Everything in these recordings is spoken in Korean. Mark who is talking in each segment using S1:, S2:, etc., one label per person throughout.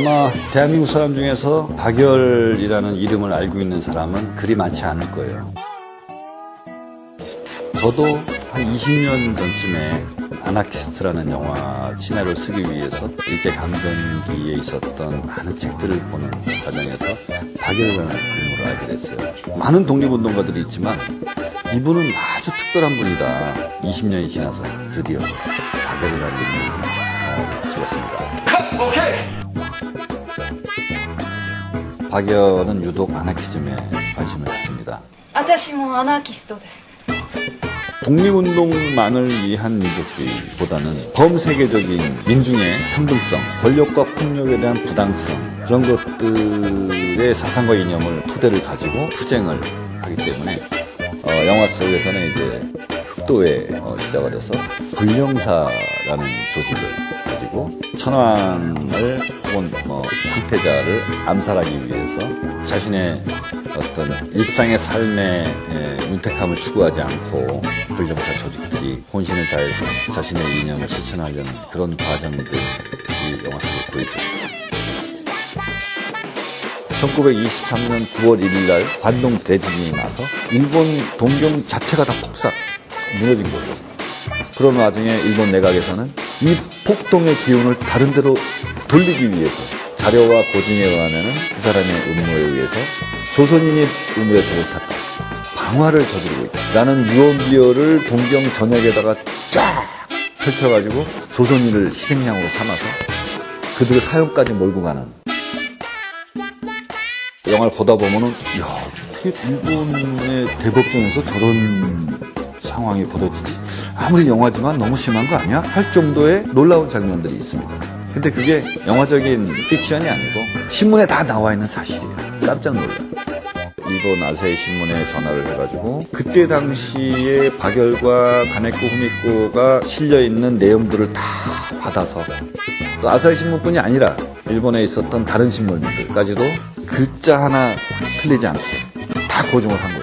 S1: 아마 대한민국 사람 중에서 박열이라는 이름을 알고 있는 사람은 그리 많지 않을 거예요. 저도 한 20년 전쯤에 아나키스트라는 영화 시나리오를 쓰기 위해서 일제 강점기에 있었던 많은 책들을 보는 과정에서 박열이라는 인물을 알게 됐어요. 많은 독립운동가들이 있지만 이분은 아주 특별한 분이다. 20년이 지나서 드디어 박열이라는 어, 찍었습니다. 박연은 유독 아나키즘에 관심을 갖습니다.
S2: 아타시모 아나키스토です.
S1: 독립운동만을 위한 민족주의보다는 범세계적인 민중의 평등성, 권력과 폭력에 대한 부당성 그런 것들의 사상과 이념을 토대를 가지고 투쟁을 하기 때문에 어, 영화 속에서는 이제 흑도에 어, 시작을 해서 불령사라는 조직을 가지고 천황을 혹은 뭐 황태자를 암살하기 위해서 자신의 어떤 일상의 삶의 에, 윤택함을 추구하지 않고 불정사 조직들이 혼신을 다해서 자신의 이념을 실천하려는 그런 과정들이 영화 속에 보이죠. 1923년 9월 1일 날 관동 대지진이 나서 일본 동경 자체가 다 폭삭 무너진 거죠. 그런 와중에 일본 내각에서는 이 폭동의 기운을 다른 데로 돌리기 위해서 자료와 고증에 의하면 그 사람의 음모에 의해서 조선인이 우물에 돌을 탔다. 방화를 저지르고 있다. 라는 유언비어를 동경 전역에다가 쫙 펼쳐가지고 조선인을 희생양으로 삼아서 그들의 사형까지 몰고 가는 영화를 보다 보면은 야 어떻게 일본의 대법정에서 저런 상황이 벌어지지 아무리 영화지만 너무 심한 거 아니야? 할 정도의 놀라운 장면들이 있습니다. 근데 그게 영화적인 픽션이 아니고 신문에 다 나와 있는 사실이에요. 깜짝 놀라. 일본 아사히 신문에 전화를 해가지고 그때 당시에 박열과 가네코 후미코가 실려 있는 내용들을 다 받아서 또 아사히 신문뿐이 아니라 일본에 있었던 다른 신문들까지도 글자 하나 틀리지 않고 다 고증을 한 거예요.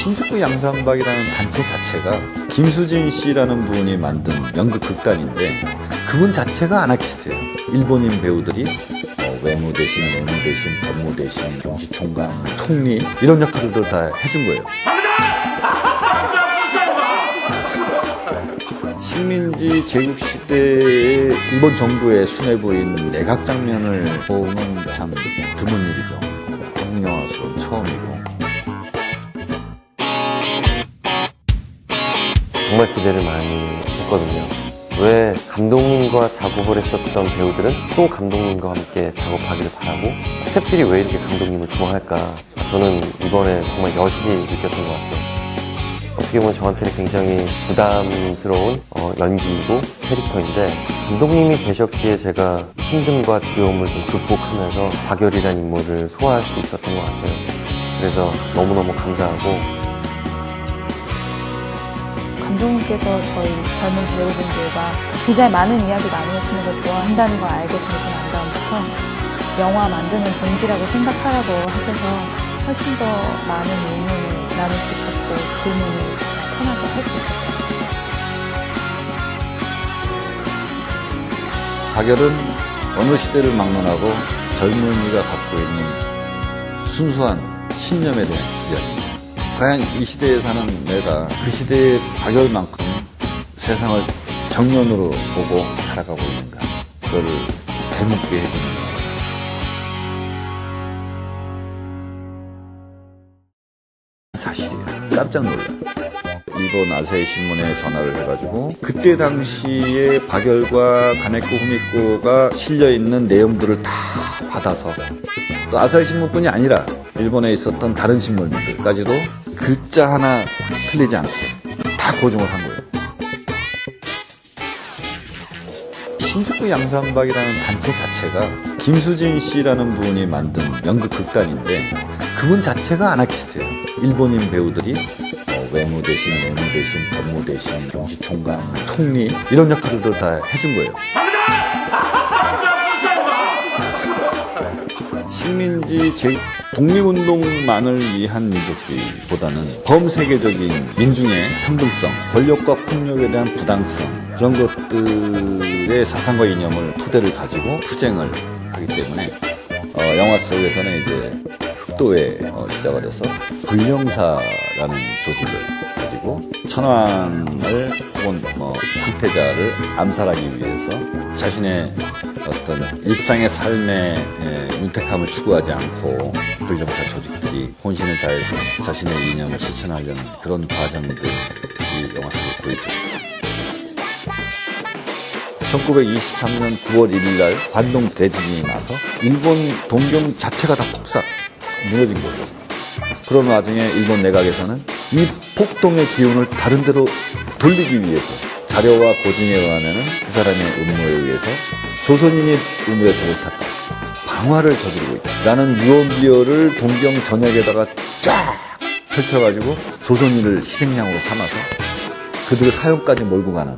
S1: 신주쿠 양상박이라는 단체 자체가 김수진 씨라는 분이 만든 연극 극단인데 그분 자체가 아나키스트예요. 일본인 배우들이 어, 외무 대신 내무 대신 법무 대신 경시총장 총리 이런 역할들도 다 해준 거예요. 식민지 제국 시대의 일본 정부의 수뇌부인 내각 장면을 보는 참 드문 일이죠. 한국 영화로서 처음이고.
S3: 정말 기대를 많이 했거든요. 왜 감독님과 작업을 했었던 배우들은 또 감독님과 함께 작업하기를 바라고 스태프들이 왜 이렇게 감독님을 좋아할까 저는 이번에 정말 여실히 느꼈던 것 같아요. 어떻게 보면 저한테는 굉장히 부담스러운 어, 연기이고 캐릭터인데 감독님이 계셨기에 제가 힘듦과 두려움을 좀 극복하면서 박열이라는 인물을 소화할 수 있었던 것 같아요. 그래서 너무너무 감사하고
S4: 감독님께서 저희 젊은 배우분들과 굉장히 많은 이야기 나누시는 걸 좋아한다는 걸 알게 되고 난 다음부터 영화 만드는 동지라고 생각하라고 하셔서 훨씬 더 많은 의견을 나눌 수 있었고 질문을 정말 편하게 할 수 있었던 것 같아요.
S1: 박열은 어느 시대를 막론하고 젊은이가 갖고 있는 순수한 신념에 대한 이야기입니다. 과연 이 시대에 사는 내가 그 시대의 박열만큼 세상을 정면으로 보고 살아가고 있는가. 그거를 되묻게 해주는 것 사실이에요. 깜짝 놀라. 일본 아사히 신문에 전화를 해가지고 그때 당시에 박열과 가네코 후미코가 실려 있는 내용들을 다 받아서 또 아사히 신문뿐이 아니라 일본에 있었던 다른 신문들까지도 글자 하나 틀리지 않고 다 고증을 한 거예요. 신주쿠 양상박이라는 단체 자체가 김수진 씨라는 분이 만든 연극 극단인데 그분 자체가 아나키스트예요. 일본인 배우들이 어, 외무 대신 내무 대신 법무 대신 경시총장 총리 이런 역할들도 다 해준 거예요. 식민지 제 독립운동만을 위한 민족주의보다는 범세계적인 민중의 평등성, 권력과 폭력에 대한 부당성 그런 것들의 사상과 이념을 토대를 가지고 투쟁을 하기 때문에 어, 영화 속에서는 이제 흑도에 어, 시작을 해서 불령사라는 조직을 가지고 천황을 혹은 뭐 황태자를 암살하기 위해서 자신의 어떤 일상의 삶의 에, 윤택함을 추구하지 않고 불령사 조직들이 혼신을 다해서 자신의 이념을 실천하려는 그런 과정들이 영화 속에 보이죠. 1923년 9월 1일 날 관동 대지진이 나서 일본 동경 자체가 다 폭삭 무너진 거죠. 그런 와중에 일본 내각에서는 이 폭동의 기운을 다른 데로 돌리기 위해서 자료와 고증에 의하면 그 사람의 음모에 의해서 조선인이 우물에 돌을 탔다. 방화를 저지르고 있다. 라는 유언비어를 동경 전역에다가 쫙 펼쳐가지고 조선인을 희생양으로 삼아서 그들의 사형까지 몰고 가는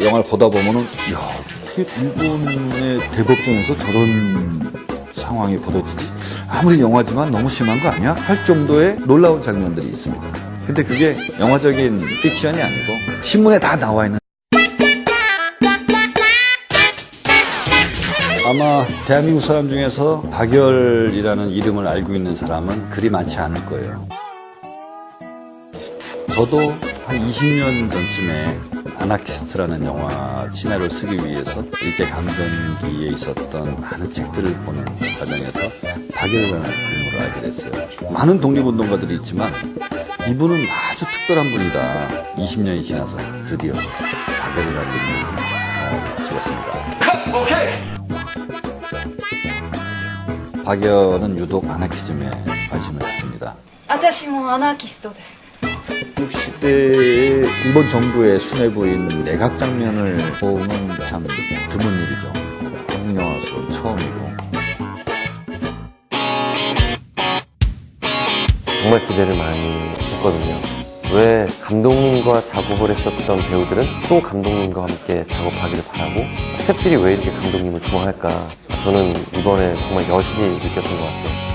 S1: 영화를 보다 보면은 야 어떻게 일본의 대법정에서 저런 상황이 벌어지지 아무리 영화지만 너무 심한 거 아니야? 할 정도의 놀라운 장면들이 있습니다. 근데 그게 영화적인 픽션이 아니고 신문에 다 나와 있는 아마 대한민국 사람 중에서 박열이라는 이름을 알고 있는 사람은 그리 많지 않을 거예요. 저도 한 20년 전쯤에 아나키스트라는 영화 시나리오를 쓰기 위해서 일제 강점기에 있었던 많은 책들을 보는 과정에서 박열이라는 인물을 알게 됐어요. 많은 독립운동가들이 있지만 이분은 아주 특별한 분이다. 20년이 지나서 드디어 박열이라는 인물을 찍었습니다. 박열은 유독 아나키즘에 관심을 갖습니다.
S2: 私もアナーキストです
S1: 그 시대의 일본 정부의 수뇌부인 내각 장면을 보는 참 드문 일이죠. 한국 영화로서 처음이고.
S3: 정말 기대를 많이 했거든요. 왜 감독님과 작업을 했었던 배우들은 또 감독님과 함께 작업하기를 바라고 스태프들이 왜 이렇게 감독님을 좋아할까 저는 이번에 정말 여실히 느꼈던 것 같아요.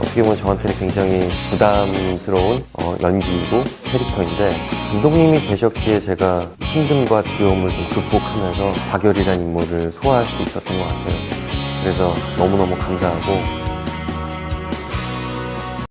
S3: 어떻게 보면 저한테는 굉장히 부담스러운 어, 연기이고 캐릭터인데 감독님이 계셨기에 제가 힘듦과 두려움을 좀 극복하면서 박열이라는 인물을 소화할 수 있었던 것 같아요. 그래서 너무너무 감사하고